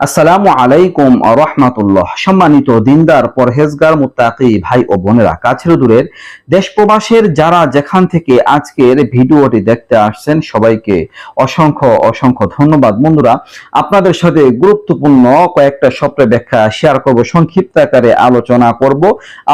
আসসালামু আলাইকুম রহমাতুল্লাহ। সম্মানিত দিনদার, পরহেজগার, মুত্তাকি ভাই ও বোনেরা, কাছের দূরের দেশ প্রবাসের যারা যেখান থেকে আজকের ভিডিওটি দেখতে আসছেন, সবাইকে অসংখ্য অসংখ্য ধন্যবাদ। বন্ধুরা, আপনাদের সাথে গুরুত্বপূর্ণ কয়েকটা স্বপ্নের ব্যাখ্যা শেয়ার করব, সংক্ষিপ্ত আকারে আলোচনা করব।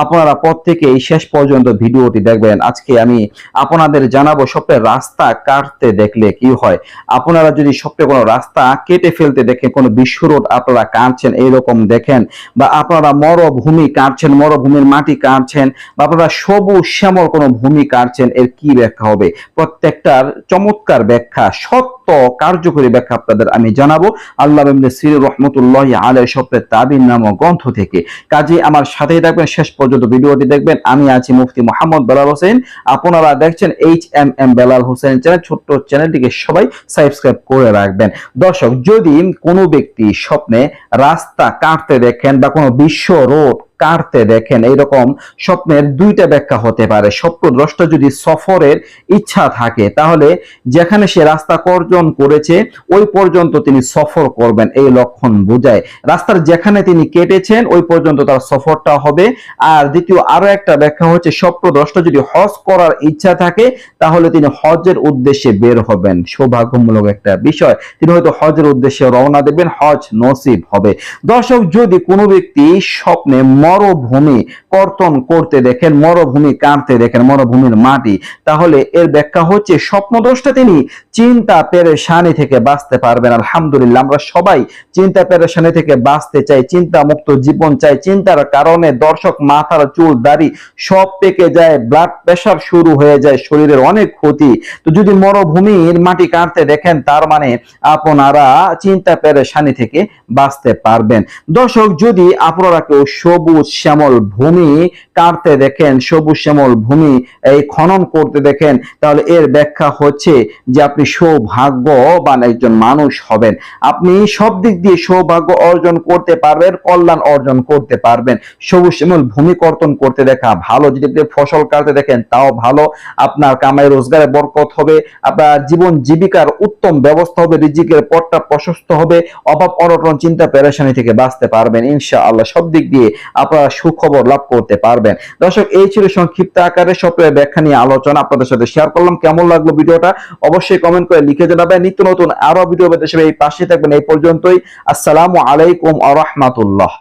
আপনারা প্রত্যেকেই শেষ পর্যন্ত ভিডিওটি দেখবেন। আজকে আমি আপনাদের জানাব স্বপ্নের রাস্তা কাটতে দেখলে কি হয়। আপনারা যদি স্বপ্নে কোনো রাস্তা কেটে ফেলতে দেখে কোনো বিশ্ব রোড আপনারা কাটছেন এইরকম দেখেন বা আপনারা মরভূমি কাটছেন, মরভূমির মাটি কাটছেন বা আপনারা সবুজ শ্যামল কোনো ভূমি কাটছেন, এর কি ব্যাখ্যা হবে? প্রত্যেকটার চমৎকার ব্যাখ্যা, সত্য কার্যকরী ব্যাখ্যা আপনাদের আমি জানাব আল্লাহ সিরির রহমতুল্লাহ আলাই স্বপ্নের তাবিন নামক গ্রন্থ থেকে। কাজে আমার সাথেই থাকবেন, শেষ পর্যন্ত ভিডিওটি দেখবেন। আমি আছি মুফতি মোহাম্মদ বেলাল হোসেন। আপনারা দেখছেন H M M Belal Hossain channel. ছোট্ট চ্যানেলটিকে সবাই সাবস্ক্রাইব করে রাখবেন। দর্শক, যদি কোনো ব্যক্তি স্বপ্নে রাস্তা কাটতে দেখেন বা কোনো বিশ্ব রোড কাটতে দেখেন, এইরকম স্বপ্নের দুইটা ব্যাখ্যা হতে পারে। স্বপ্নদ্রষ্টা যদি সফরের ইচ্ছা থাকে, তাহলে যেখানে সে রাস্তা কর্জন করেছে, ওই পর্যন্ত তিনি সফর করবেন, এই লক্ষণ বোঝায়। রাস্তার যেখানে তিনি কেটেছেন, ওই পর্যন্ত তার সফরটা হবে। আর দ্বিতীয় আরও একটা ব্যাখ্যা হচ্ছে, স্বপ্নদ্রষ্টা যদি হজ করার ইচ্ছা থাকে, তাহলে তিনি হজের উদ্দেশ্যে বের হবেন। সৌভাগ্যমূলক একটা বিষয়, তিনি হয়তো হজের উদ্দেশ্যে রওনা দেবেন, হজ নসিব হবে। দর্শক, যদি কোনো ব্যক্তি স্বপ্নে মরুভূমি কর্তন করতে দেখেন, মরুভূমি কাটতে দেখেন, মরুভূমির মাটি। তাহলে এর ব্যাখ্যা হচ্ছে স্বপ্নদোষটা তিনি চিন্তা পেরেশানি থেকে বাঁচতে পারবেন। আলহামদুলিল্লাহ, আমরা সবাই চিন্তা পেরেশানি থেকে বাঁচতে চাই চিন্তা মুক্ত জীবন চাই। চিন্তার কারণে দর্শক মাথার চুল, দাড়ি সব পেকে যায় ব্লাড প্রেশার শুরু হয়ে যায়, শরীরের অনেক ক্ষতি। তো যদি মরুভূমির মাটি কাঁদতে দেখেন, তার মানে আপনারা চিন্তা পেরেশানি থেকে বাঁচতে পারবেন। দর্শক, যদি আপনারা কেউ সবুজ শ্যামল ভূমি কাটতে দেখেন, সবুজ শ্যামল ভূমি এই খনন করতে দেখেন, তাহলে এর ব্যাখ্যা হচ্ছে যে আপনি সৌভাগ্যবান একজন মানুষ হবেন। আপনি সব দিক দিয়ে সৌভাগ্য অর্জন করতে পারবেন, কল্যাণ অর্জন করতে পারবেন। সবুজ শ্যামল ভূমি কর্তন করতে দেখা ভালো, যদি আপনি ফসল কাটতে দেখেন তাও ভালো, আপনার কামাই রোজগারে বরকত হবে, আপনার জীবন জীবিকার উত্তম ব্যবস্থা হবে, রিজিকের পথটা প্রশস্ত হবে, অভাব অনটন, চিন্তা, পেরেশানি থেকে বাঁচতে পারবেন ইনশা আল্লাহ সব দিক দিয়ে আপনারা সুখবর লাভ করতে পারবেন। দর্শক, এই ছিল সংক্ষিপ্ত আকারে সপ্তাহের ব্যাখ্যা নিয়ে আলোচনা। আপনাদের সাথে শেয়ার করলাম। কেমন লাগল ভিডিওটা? অবশ্যই কমেন্ট করে লিখে জানাবেন। নিত্য নতুন আরও ভিডিও পেতে এই পাশে থাকবেন। এই পর্যন্তই। আসসালামু আলাইকুম আ রহমাতুল্লাহ।